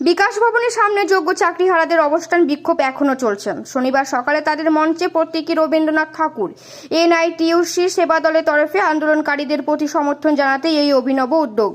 বিকাশ ভবনের সামনে যোগ্য চাকরিহারাদের অবস্থান বিক্ষোভ এখনও চলছে। শনিবার সকালে তাদের মঞ্চে প্রতীকী রবীন্দ্রনাথ ঠাকুর এনআইটিউসি সেবা দলের তরফে আন্দোলনকারীদের প্রতি সমর্থন জানাতে এই অভিনব উদ্যোগ।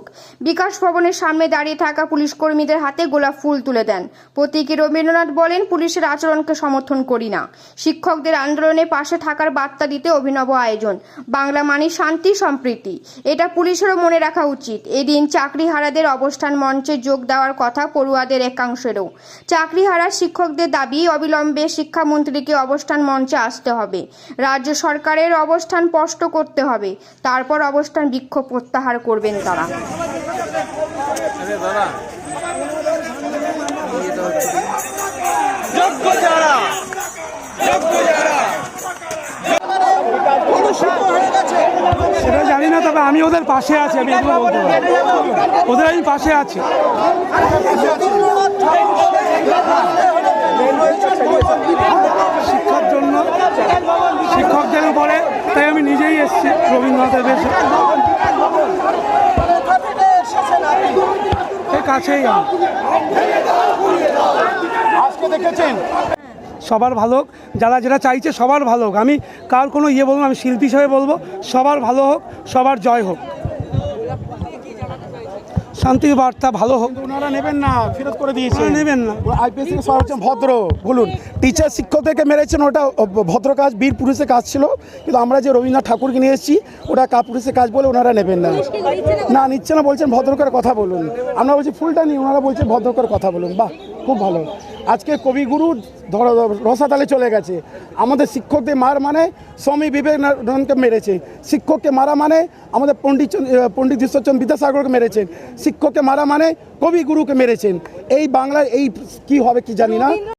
বিকাশ ভবনের সামনে দাঁড়িয়ে থাকা পুলিশ কর্মীদের হাতে গোলাপ ফুল তুলে দেন। প্রতীকী রবীন্দ্রনাথ বলেন, পুলিশের আচরণকে সমর্থন করি না। শিক্ষকদের আন্দোলনে পাশে থাকার বার্তা দিতে অভিনব আয়োজন। বাংলা মানি শান্তি, সম্প্রীতি। এটা পুলিশেরও মনে রাখা উচিত। এদিন চাকরিহারাদের অবস্থান মঞ্চে যোগ দেওয়ার কথা পড়ুয়াদের একাংশেরও। চাকরিহারা শিক্ষকদের দাবি অবিলম্বে শিক্ষামন্ত্রীকে অবস্থান মঞ্চে আসতে হবে। রাজ্য সরকারের অবস্থান স্পষ্ট করতে হবে। তারপর অবস্থান বিক্ষোভ প্রত্যাহার করবেন তারা যারা যোগ্য যারা সেটা জানি না তবে আমি ওদের পাশে আছি, আমি এগুলো বলতে পারি ওদের আমি পাশে আছি। শিক্ষার জন্য শিক্ষকদের উপরে তাই আমি নিজেই এসেছি রবীন্দ্রনাথের বেশে। কাছেই আজকে দেখেছেন? সবার ভালো হোক যারা যেটা চাইছে সবার ভালো হোক। আমি কার কোনো ইয়ে বলব না, আমি শিল্পী হিসেবে বলব সবার ভালো হোক সবার জয় হোক। শান্তির বার্তা ভালো হোক। ওনারা নেবেন না ফেরত করে দিয়েছেন নেবেন না। আইপিএস থেকে হচ্ছেন ভদ্র। বলুন টিচার শিক্ষকদেরকে মেরেছেন ওটা ভদ্র কাজ বীর পুরুষের কাজ ছিল। কিন্তু আমরা যে রবীন্দ্রনাথ ঠাকুরকে নিয়ে এসেছি ওটা কাপুরুষের কাজ বলে ওনারা নেবেন না। না নিচ্ছে না বলছেন ভদ্র করে কথা বলুন। আমরা বলছি ফুলটা নিই ওনারা বলছেন ভদ্র করে কথা বলুন। বাহ খুব ভালো। আজকে কবিগুরু ধর রসাতালে চলে গেছে। আমাদের শিক্ষকদের মার মানে স্বামী বিবেকানন্দকে মেরেছে। শিক্ষককে মারা মানে আমাদের পণ্ডিত পণ্ডিত ঈশ্বরচন্দ্র বিদ্যাসাগরকে মেরেছেন। শিক্ষককে মারা মানে কবিগুরুকে মেরেছেন। এই বাংলায় এই কি হবে কি জানি না।